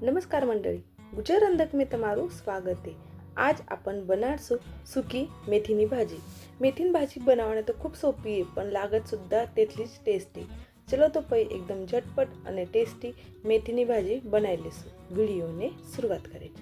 નમસ્કાર મંડળી. ગુજરાત રંધકમાં તમારું સ્વાગત છે. આજ आपण બનાવશું સૂકી મેથીની ભાજી. મેથીની ભાજી બનાવવાની તો ખૂબ સોપી છે, પણ લાગત સુદ્ધા તેટલી જ ટેસ્ટી. ચલો તો પછી એકદમ ઝટપટ અને ટેસ્ટી મેથીની ભાજી બનાવી લઈશું. વિડીયોને શરૂઆત કરીએ.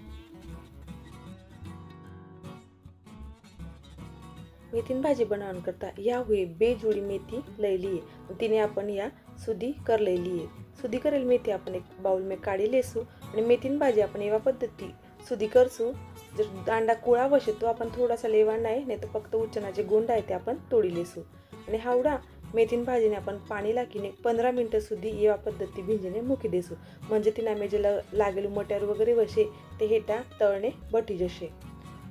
મેથીની ભાજી બનાવવાનું કરતાં યા હોય બે જોડી મેથી લઈ લઈએ. તેને આપણને યા સુધી કરી લઈ લઈએ. સુધી કરેલ મેથી આપણે એક બાઉલમાં કાઢી લેશું आणि मेथीन भाजी आपण एवा पद्धती. सुधी करसू जर दांडा कुळा वशे तो आपण थोडासा लेवांडा आहे नाही तर फक्त उच्चनाचे गोंड आहे ते आपण तोडी लेसू. आणि हावडा मेथीन भाजीने आपण पाणी लाकीने पंधरा मिनटं सुद्धा येवा पद्धती भिंजने मुकी देसू. म्हणजे तिने आम्ही जे लागेल मटर वगैरे वशे ते हेटा तळणे बटी जसे.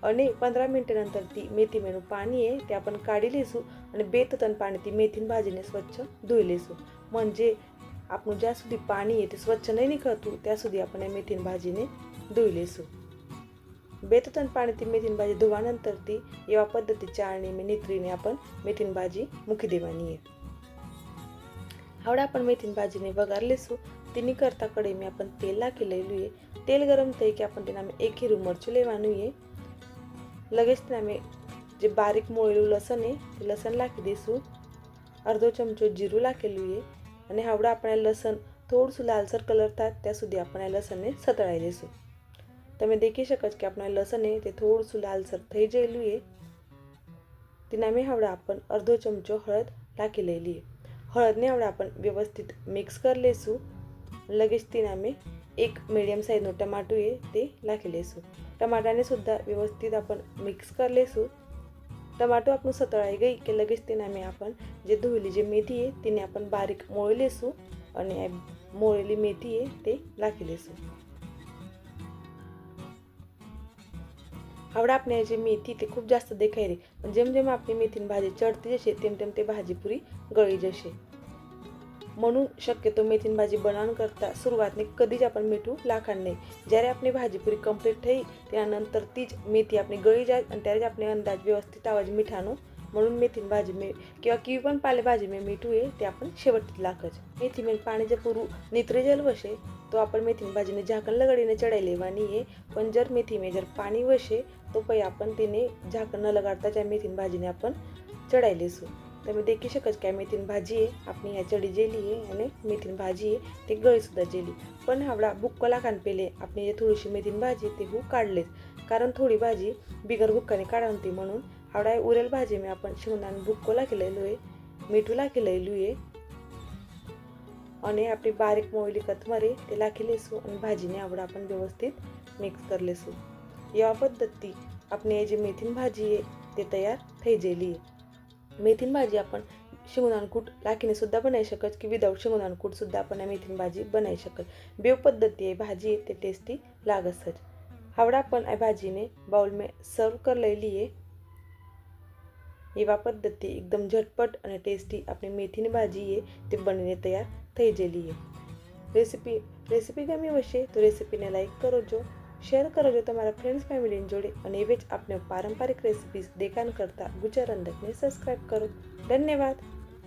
आणि पंधरा मिनटानंतर ती मेथी मेनू पाणी आहे ते आपण काढी लेसू. आणि बेततन पाणी ती मेथीन भाजीने स्वच्छ धुई लेसू. म्हणजे आपण ज्यासुदी पाणी आहे ते स्वच्छ नाही निघतो त्यासुदी आपण या मेथीन भाजीने धुई लेसू बेतन पाणी ती मेथीन भाजी धुवानंतर ती या पद्धतीच्या चाळणी मी नेत्रीने आपण मेथीन भाजी मुखी देवानी आहे. हावडं आपण मेथीन भाजीने बघार लेसू तिन्ही करता कडे मी आपण तेल लाखी लिहिलू आहे. तेल गरम ते की आपण तिने आम्ही एक हिरू मरचू लेवानू आहे. लगेच तिने आम्ही जे बारीक मोळलू लसण आहे ते लसण लाखी देसू अर्धो चमचो जिरू लाखेलू आहे. અને હાવડા આપણે લસણ થોડું લાલસર કલર થાય ત્યાં સુધી આપણે લસણને સતળાવી દઈશું તમે દેખી શકો છો કે આપણે લસણને તે થોડું લાલસર થઈ જયેલું એ તેના મેં હવડા आपण અડધો ચમચો હળદ નાખી લઈલીએ હળદને હવડા आपण વ્યવસ્થિત મિક્સ કરી લઈશું लगेच તેના મેં एक મીડિયમ સાઇઝનું ટમાટું એ તે નાખી લઈશું ટમાટાને સુદ્धा વ્યવસ્થિત आपण મિક્સ કરી લઈશું टमाटो आपण सतळाई गई की लगेच तिने आम्ही आपण जे धुवली जी मेथी आहे तिने आपण बारीक मोळी लेसू आणि मोळलेली मेथी आहे ते लाखी लेसू. आवडा आपण जी मेथी ते खूप जास्त देखायली. पण जेम जेम आपली मेथीन भाजी चढती जशी तेम तेम ते भाजीपुरी गळी जशी. म्हणून शक्यतो मेथीन भाजी बनवून करता सुरुवातने कधीच आपण मिठू लाखाण नाही. ज्यारे आपली भाजीपुरी कंप्लीट કમ્પ્લીટ त्यानंतर तीच मेथी आपली गळी जाय आणि त्याच आपले अंदाज व्यवस्थित आवाज मिठानो म्हणून मेथीन भाजी मे किंवा किवी पण पालेभाजी मे मिठू आहे ते आपण शेवटीत लाखच. मेथी मेन जर पुरू नित्रजल वशे तो आपण मेथीन भाजीने झाकण लगडीने चढायले वाणी आहे. पण जर मेथी मे जर पाणी वशे तो पै आपण तिने झाकण न लगाडता त्या मेथीन भाजीने आपण चढायलेसू. तर मी देखी शकत काय मेथीन भाजी आहे. आपली ह्याच्याडी जेली आहे आणि मेथीन भाजी आहे. ते गळीसुद्धा जेली. पण हावडा बुक्कला खान पेले. आपली जे थोडीशी मेथीन भाजी ते हू काढलेच कारण थोडी भाजी बिगर बुक्काने काढा होती म्हणून हावडा उरेल भाजी मी आपण शिवणान बुक्कोला केलेलो आहे. मिठूला केलेलो आहे. आणि आपली बारीक मोयली कथमरे ते लाखी लेसू आणि भाजीने आवडा आपण व्यवस्थित मिक्स करलेसू. या पद्धती आपली जी मेथीन भाजी आहे ते तयार थैजेली आहे. मेथीन भाजी आपण शेंगदाणा कूट लाखीने सुद्धा बनाई शकत की विदाऊट शेंगदाणा कूटसुद्धा आपण मेथीन भाजी बनाई शकत बेव पद्धती आहे भाजी ते टेस्टी लागत सच हावड़ा अपन आ भाजी ने बाउल में सर्व कर ले लिए એવા પદ્ધતિ એકદમ ઝટપટ અને ટેસ્ટી આપણે મેથીની ભાજીએ તે બનીને તૈયાર થઈ જેલી રેસીપી રેસીપી ગમી હશે તો રેસીપીને લાઈક કરો જો શેર કરો જો તમારા ફ્રેન્ડ્સ ફેમિલીની જોડે અને એવી જ આપણે પારંપરિક રેસિપીઝ દેખાણ કરતા ગુજર અંદકને સબસ્ક્રાઈબ કરો. ધન્યવાદ.